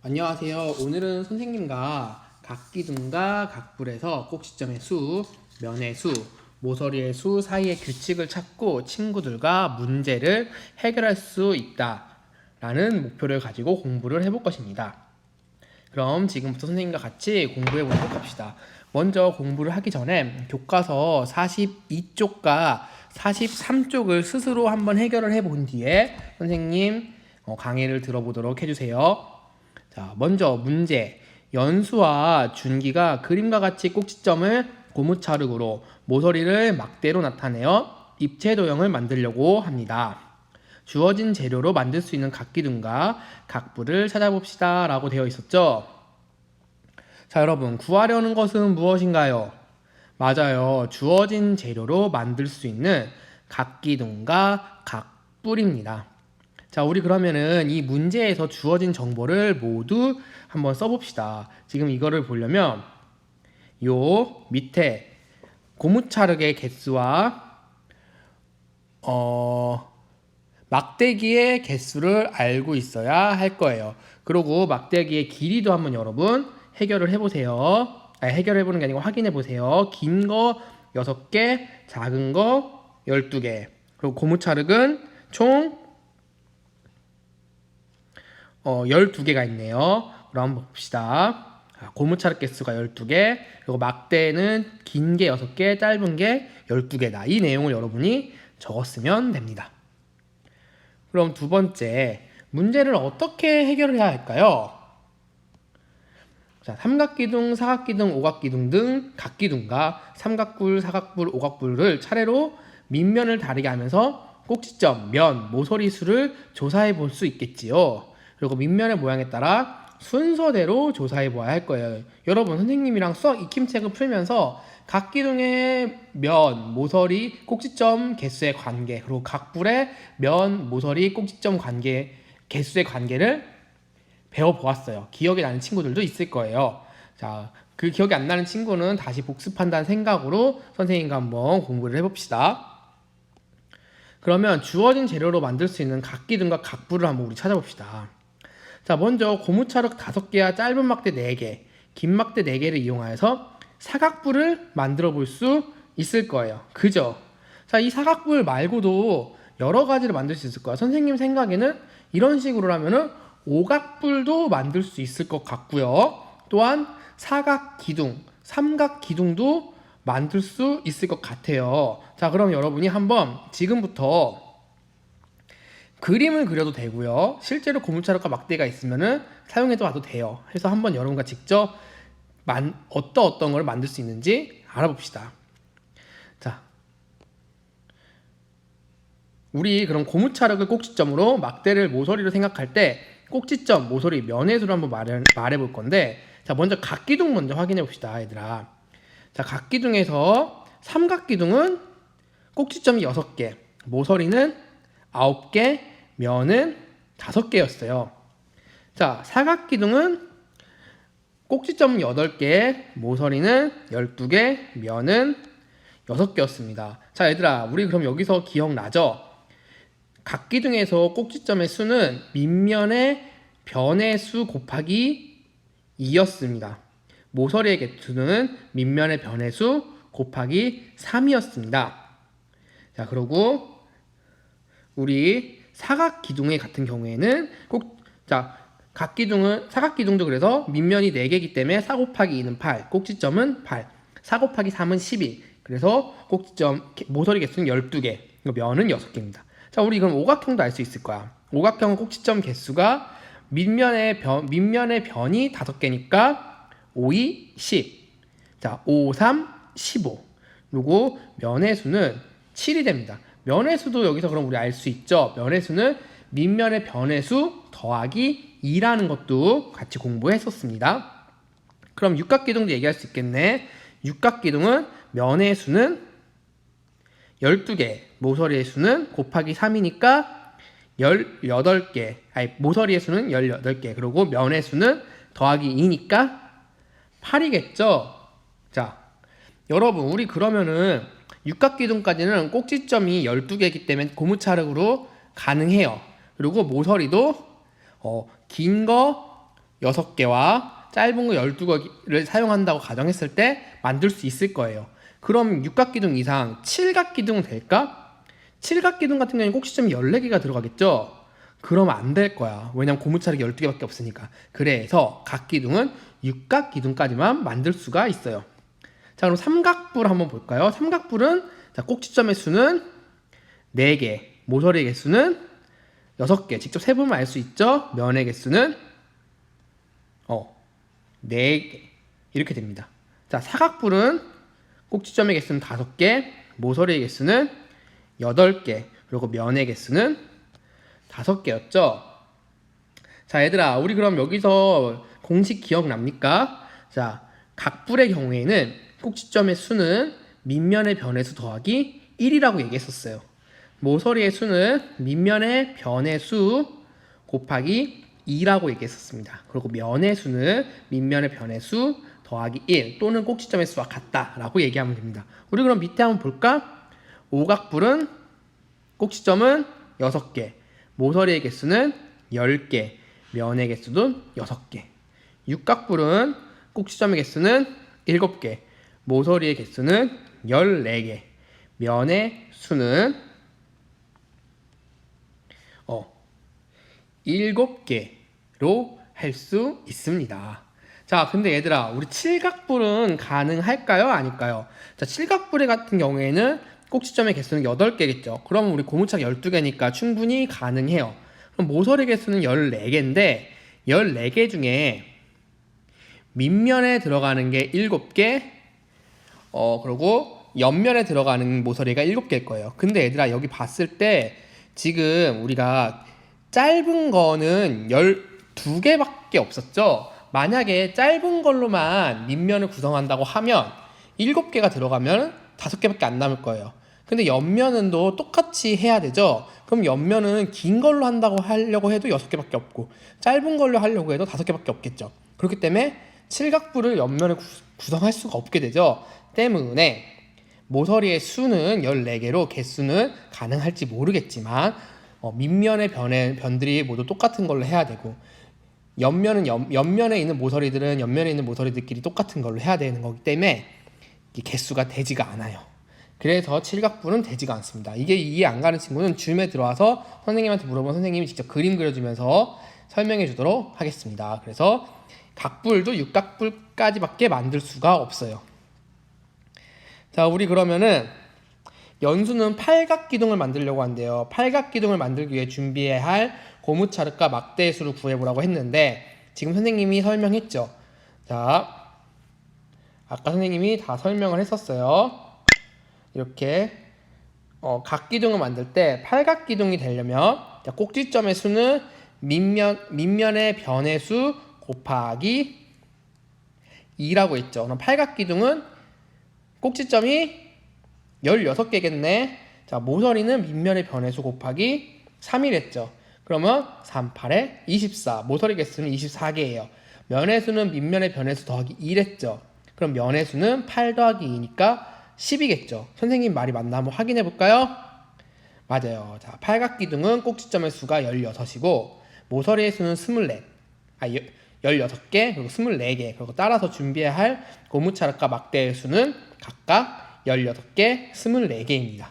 안녕하세요. 오늘은 선생님과 각기둥과 각불에서 꼭지점의 수, 면의 수, 모서리의 수 사이의 규칙을 찾고 친구들과 문제를 해결할 수 있다 라는 목표를 가지고 공부를 해볼 것입니다. 그럼 지금부터 선생님과 같이 공부해 보도록 합시다. 먼저 공부를 하기 전에 교과서 42쪽과 43쪽을 스스로 한번 해결을 해 본 뒤에 선생님 어, 강의를 들어보도록 해주세요. 자, 먼저 문제. 연수와 준기가 그림과 같이 꼭지점을 고무차륵으로 모서리를 막대로 나타내어 입체 도형을 만들려고 합니다. 주어진 재료로 만들 수 있는 각기둥과 각부를 찾아봅시다. 라고 되어 있었죠. 자, 여러분, 구하려는 것은 무엇인가요? 맞아요. 주어진 재료로 만들 수 있는 각기둥과 각불입니다. 자, 우리 그러면은 이 문제에서 주어진 정보를 모두 한번 써봅시다. 지금 이거를 보려면 요 밑에 고무차륵의 개수와 어 막대기의 개수를 알고 있어야 할 거예요. 그리고 막대기의 길이도 한번 여러분 해결을 해보세요. 아니, 해결해보는 게 아니고 확인해보세요. 긴 거 6개, 작은 거 12개. 그리고 고무차륵은 총 어, 12개가 있네요. 그럼 한번 봅시다. 아, 고무차륵 개수가 12개, 그리고 막대는 긴 게 6개, 짧은 게 12개다. 이 내용을 여러분이 적었으면 됩니다. 그럼 두 번째, 문제를 어떻게 해결해야 할까요? 자, 삼각기둥, 사각기둥, 오각기둥 등 각기둥과 삼각불, 사각불, 오각불을 차례로 밑면을 다르게 하면서 꼭지점, 면, 모서리 수를 조사해 볼 수 있겠지요. 그리고 밑면의 모양에 따라 순서대로 조사해 보아야 할 거예요. 여러분 선생님이랑 수학 익힘책을 풀면서 각 기둥의 면, 모서리, 꼭지점 개수의 관계 그리고 각 불의 면, 모서리, 꼭지점 관계 개수의 관계를 배워 보았어요. 기억이 나는 친구들도 있을 거예요. 자, 그 기억이 안 나는 친구는 다시 복습한다는 생각으로 선생님과 한번 공부를 해봅시다. 그러면 주어진 재료로 만들 수 있는 각 기둥과 각불을 한번 우리 찾아봅시다. 자, 먼저 고무차륵 5개와 짧은 막대 4개, 긴 막대 4개를 이용하여서 사각불을 만들어 볼 수 있을 거예요. 그죠? 자, 이 사각불 말고도 여러 가지를 만들 수 있을 거야. 선생님 생각에는 이런 식으로 하면은 오각불도 만들 수 있을 것 같고요. 또한 사각 기둥, 삼각 기둥도 만들 수 있을 것 같아요. 자, 그럼 여러분이 한번 지금부터 그림을 그려도 되고요. 실제로 고무차력과 막대가 있으면은 사용해도 와도 돼요. 해서 한번 여러분과 직접 만, 어떤 어떤 걸 만들 수 있는지 알아봅시다. 자, 우리 그럼 고무차력을 꼭지점으로 막대를 모서리로 생각할 때 꼭지점, 모서리, 면회수를 한번 말해, 말해볼 건데 자 먼저 각기둥 먼저 확인해 봅시다 얘들아 자 각기둥에서 삼각기둥은 꼭지점이 6개 모서리는 9개 면은 5개였어요 자 사각기둥은 꼭지점 8개 모서리는 12개 면은 6개였습니다 자 얘들아 우리 그럼 여기서 기억나죠? 각기둥에서 꼭지점의 수는 밑면의 변의 수 곱하기 2였습니다. 모서리의 개수는 밑면의 변의 수 곱하기 3이었습니다. 자, 그리고 우리 사각 기둥의 같은 경우에는 꼭 자, 각 기둥은 사각 기둥도 그래서 밑면이 4개이기 때문에 4 곱하기 2는 8, 꼭지점은 8, 4 곱하기 3은 12. 그래서 꼭지점 모서리 개수는 12개, 면은 6개입니다. 자, 우리 그럼 오각형도 알 수 있을 거야. 오각형은 꼭지점 개수가 밑면의 변, 밑면의 변이 5개니까 5, 2, 10. 자, 5, 3, 15. 그리고 면의 수는 7이 됩니다. 면의 수도 여기서 그럼 우리 알 수 있죠. 면의 수는 밑면의 변의 수 더하기 2라는 것도 같이 공부했었습니다. 그럼 육각기둥도 얘기할 수 있겠네. 육각기둥은 면의 수는 12개, 모서리의 수는 곱하기 3이니까 18개, 아니 모서리의 수는 18개, 그리고 면의 수는 더하기 2니까 8이겠죠? 자, 여러분, 우리 그러면은 육각기둥까지는 꼭지점이 12개이기 때문에 고무차륵으로 가능해요. 그리고 모서리도 어, 긴 거 6개와 짧은 거 12개를 사용한다고 가정했을 때 만들 수 있을 거예요. 그럼 육각기둥 이상 칠각기둥 될까? 칠각기둥 같은 경우는 꼭지점이 14개가 들어가겠죠? 그러면 안될 거야. 왜냐면 고무차력이 12개밖에 없으니까. 그래서 각 기둥은 육각 기둥까지만 만들 수가 있어요. 자, 그럼 삼각불 한번 볼까요? 삼각불은 자, 꼭지점의 수는 4개, 모서리의 개수는 6개. 직접 세 보면 알 수 있죠? 면의 개수는 어, 4개. 이렇게 됩니다. 자, 사각불은 꼭지점의 개수는 5개, 모서리의 개수는 8개, 그리고 면의 개수는 5개였죠? 자, 얘들아, 우리 그럼 여기서 공식 기억납니까? 자, 각불의 경우에는 꼭지점의 수는 밑면의 변의 수 더하기 1이라고 얘기했었어요. 모서리의 수는 밑면의 변의 수 곱하기 2라고 얘기했었습니다. 그리고 면의 수는 밑면의 변의 수 더하기 1 또는 꼭지점의 수와 같다라고 얘기하면 됩니다. 우리 그럼 밑에 한번 볼까? 오각불은 꼭지점은 6개, 모서리의 개수는 10개, 면의 개수도 6개. 육각불은 꼭지점의 개수는 7개, 모서리의 개수는 14개, 면의 수는 어, 7개로 할 수 있습니다. 자, 근데 얘들아, 우리 칠각불은 가능할까요? 아닐까요? 자, 칠각불의 같은 경우에는 꼭지점의 개수는 8개겠죠. 그러면 우리 고무착 12개니까 충분히 가능해요. 그럼 모서리 개수는 14개인데 14개 중에 밑면에 들어가는 게 7개 어 그리고 옆면에 들어가는 모서리가 7개일 거예요. 근데 얘들아 여기 봤을 때 지금 우리가 짧은 거는 12개밖에 없었죠. 만약에 짧은 걸로만 밑면을 구성한다고 하면 7개가 들어가면 5개밖에 안 남을 거예요. 근데 옆면은 또 똑같이 해야 되죠. 그럼 옆면은 긴 걸로 한다고 하려고 해도 6개밖에 없고 짧은 걸로 하려고 해도 5개밖에 없겠죠. 그렇기 때문에 칠각부를 옆면에 구, 구성할 수가 없게 되죠. 때문에 모서리의 수는 14개로 개수는 가능할지 모르겠지만 어, 밑면의 변의, 변들이 모두 똑같은 걸로 해야 되고 옆면은 옆, 옆면에 있는 모서리들은 옆면에 있는 모서리들끼리 똑같은 걸로 해야 되는 거기 때문에 이 개수가 되지가 않아요. 그래서 칠각부는 되지가 않습니다. 이게 이해 안 가는 친구는 줌에 들어와서 선생님한테 물어보면 선생님이 직접 그림 그려주면서 설명해 주도록 하겠습니다. 그래서 각불도 육각불까지밖에 만들 수가 없어요. 자, 우리 그러면은 연수는 팔각 기둥을 만들려고 한대요. 팔각 기둥을 만들기 위해 준비해야 할 고무차륵과 막대수를 구해보라고 했는데 지금 선생님이 설명했죠. 자, 아까 선생님이 다 설명을 했었어요. 이렇게 어, 각 기둥을 만들 때 팔각 기둥이 되려면 자, 꼭지점의 수는 밑면, 밑면의 변의 수 곱하기 2라고 했죠. 그럼 팔각 기둥은 꼭지점이 16개겠네. 자, 모서리는 밑면의 변의 수 곱하기 3이랬죠. 그러면 3, 8에 24. 모서리 개수는 24개예요. 면의 수는 밑면의 변의 수 더하기 2랬죠. 그럼 면의 수는 8 더하기 2니까 10이겠죠. 선생님 말이 맞나 한번 확인해 볼까요? 맞아요. 자, 팔각기둥은 꼭지점의 수가 16이고 모서리의 수는 24. 아, 16개, 그리고 24개. 그리고 따라서 준비해야 할 고무차락과 막대의 수는 각각 16개, 24개입니다.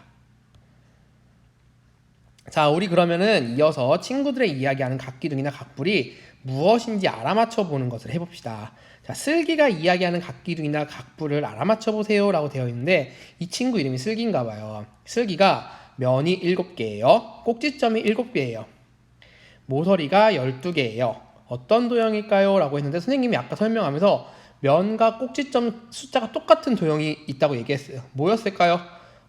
자, 우리 그러면은 이어서 친구들의 이야기하는 각기둥이나 각불이 무엇인지 알아맞혀 보는 것을 해봅시다. 자, 슬기가 이야기하는 각기둥이나 각불을 알아맞혀 보세요 라고 되어 있는데 이 친구 이름이 슬기인가 봐요. 슬기가 면이 7개예요. 꼭지점이 7개예요. 모서리가 12개예요. 어떤 도형일까요? 라고 했는데 선생님이 아까 설명하면서 면과 꼭지점 숫자가 똑같은 도형이 있다고 얘기했어요. 뭐였을까요?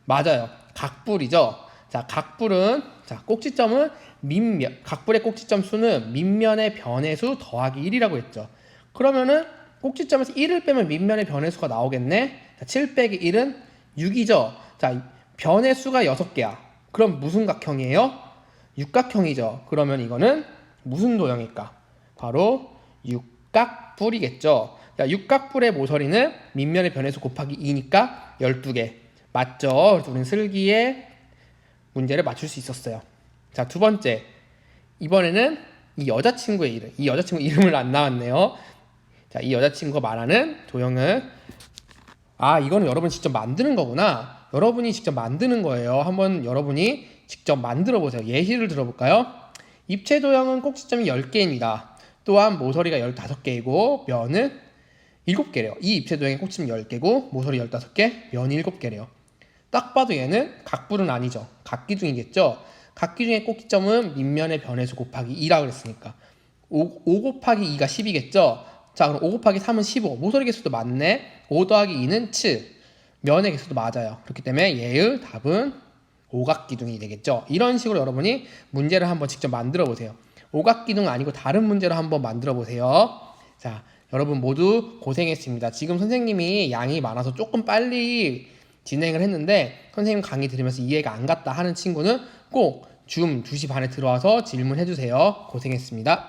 맞아요. 각불이죠. 자, 각불은 자, 꼭지점은 밑면 각불의 꼭지점 수는 밑면의 변의 수 더하기 1이라고 했죠. 그러면은 꼭지점에서 1을 빼면 밑면의 변의 수가 나오겠네. 자, 7 빼기 1은 6이죠. 자, 변의 수가 6개야. 그럼 무슨 각형이에요? 육각형이죠. 그러면 이거는 무슨 도형일까? 바로 육각뿔이겠죠. 자, 육각뿔의 모서리는 밑면의 변의수 곱하기 2니까 12개. 맞죠? 그래서 우리는 슬기의 문제를 맞출 수 있었어요. 자, 두 번째. 이번에는 이 여자친구의 이름, 이 여자친구 이름을 안 나왔네요. 자, 이 여자친구가 말하는 도형을 아, 이거는 여러분 직접 만드는 거구나. 여러분이 직접 만드는 거예요. 한번 여러분이 직접 만들어 보세요. 예시를 들어볼까요? 입체 도형은 꼭지점이 10개입니다. 또한 모서리가 15개이고 면은 7개래요. 이 입체 도형의 꼭지점 10개고 모서리 15개, 면이 7개래요. 딱 봐도 얘는 각불은 아니죠. 각기둥이겠죠. 각기둥의 꼭지점은 밑면의 변해수 곱하기 2라 그랬으니까 5, 5 곱하기 2가 10이겠죠. 자 그럼 5 곱하기 3은 15. 모서리 개수도 맞네. 5 더하기 2는 7. 면의 개수도 맞아요. 그렇기 때문에 얘의 답은 오각기둥이 되겠죠. 이런 식으로 여러분이 문제를 한번 직접 만들어 보세요. 오각기둥 아니고 다른 문제로 한번 만들어 보세요. 자, 여러분 모두 고생했습니다. 지금 선생님이 양이 많아서 조금 빨리 진행을 했는데 선생님 강의 들으면서 이해가 안 갔다 하는 친구는 꼭 줌 2시 반에 들어와서 질문해 주세요. 고생했습니다.